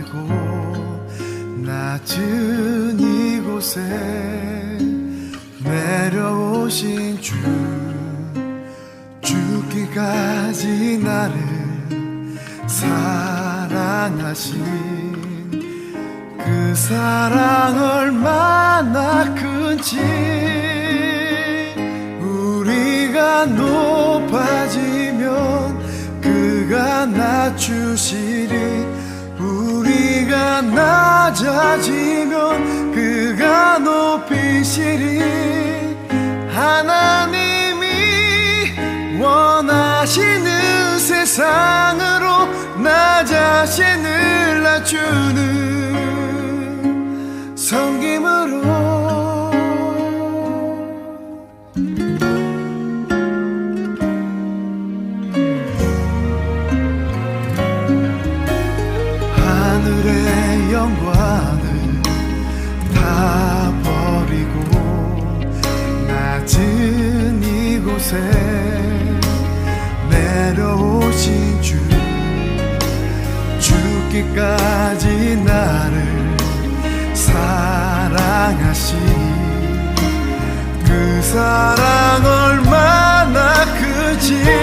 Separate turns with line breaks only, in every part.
버리고 낮은 이곳에 내려오신 주 죽기까지 나를 사랑하신 그 사랑 얼마나 큰지. 우리가 높아지면 그가 낮추시리. 낮아지면 그가 높이시리. 하나님이 원하시는 세상으로 나 자신을 낮추는 곳에 내려오신 주 죽기까지 나를 사랑하시니 그 사랑 얼마나 크지?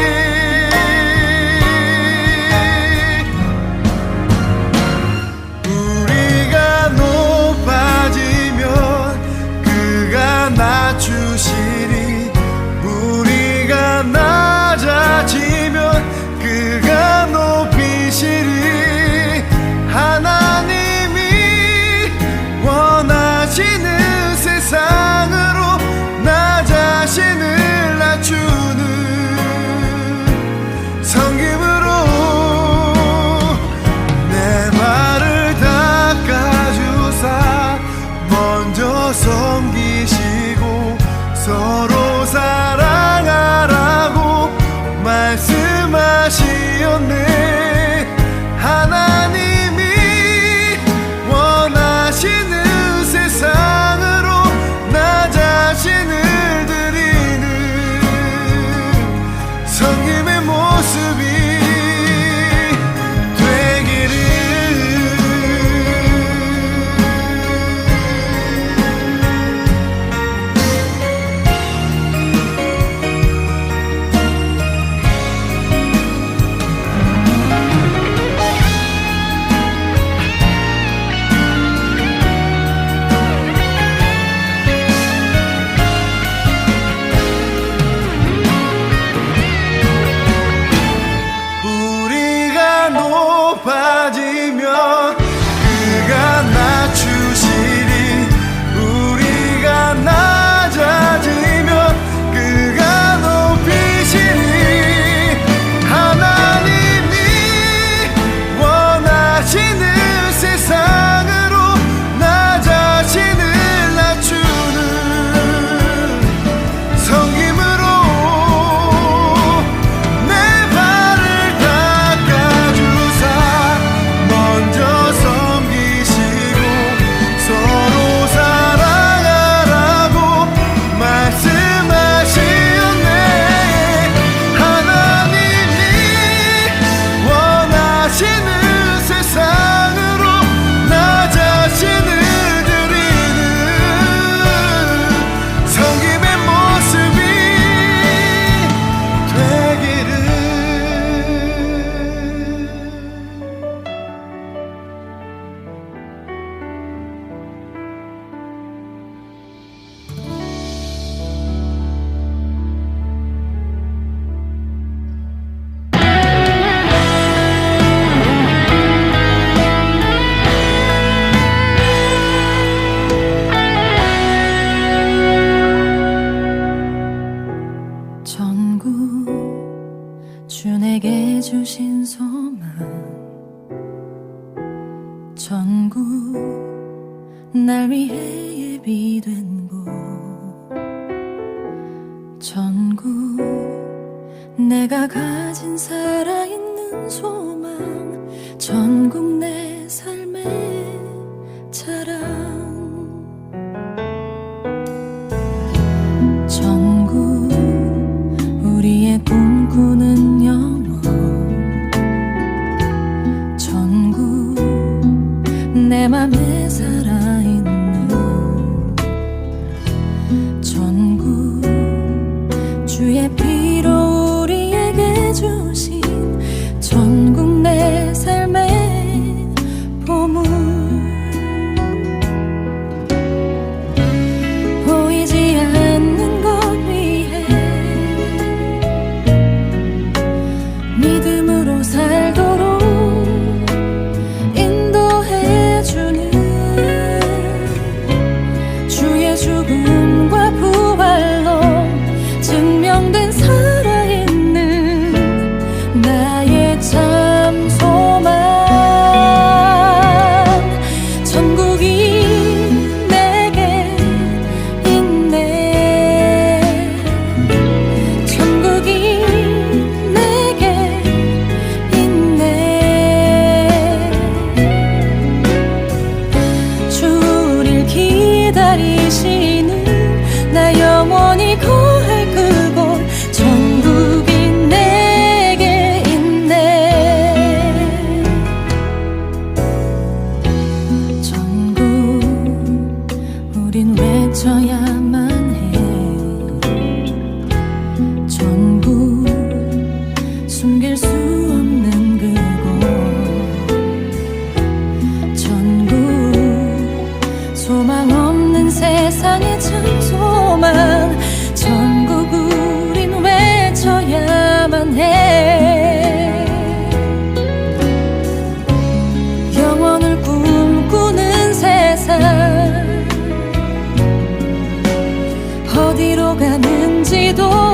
집이
된 곳. 전국 내가 가진 살아있는 소망. 전국 내 가는지도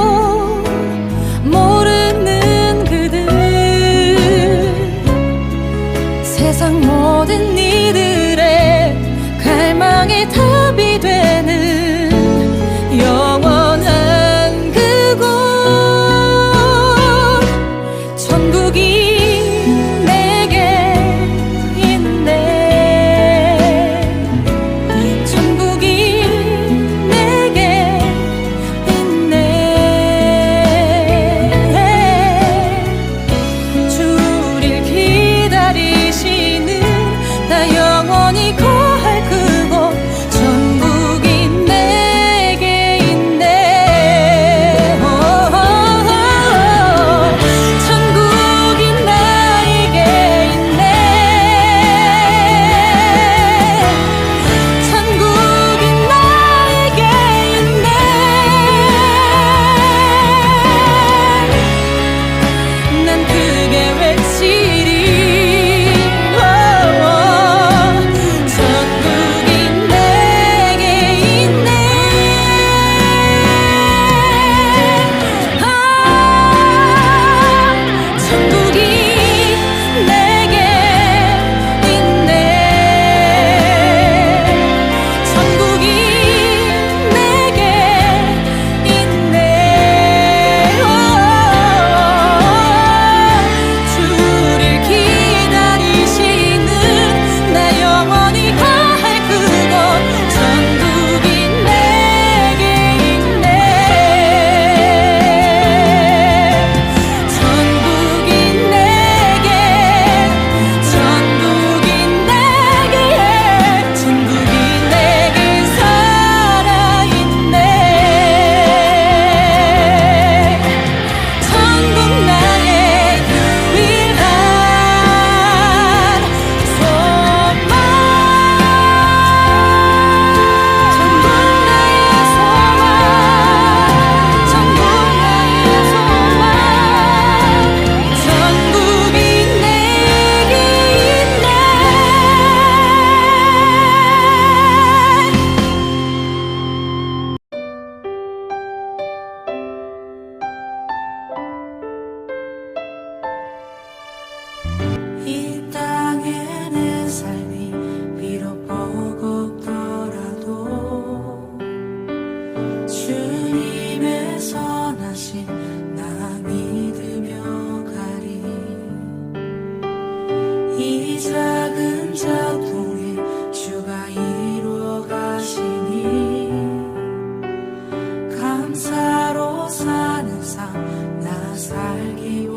삶나 살기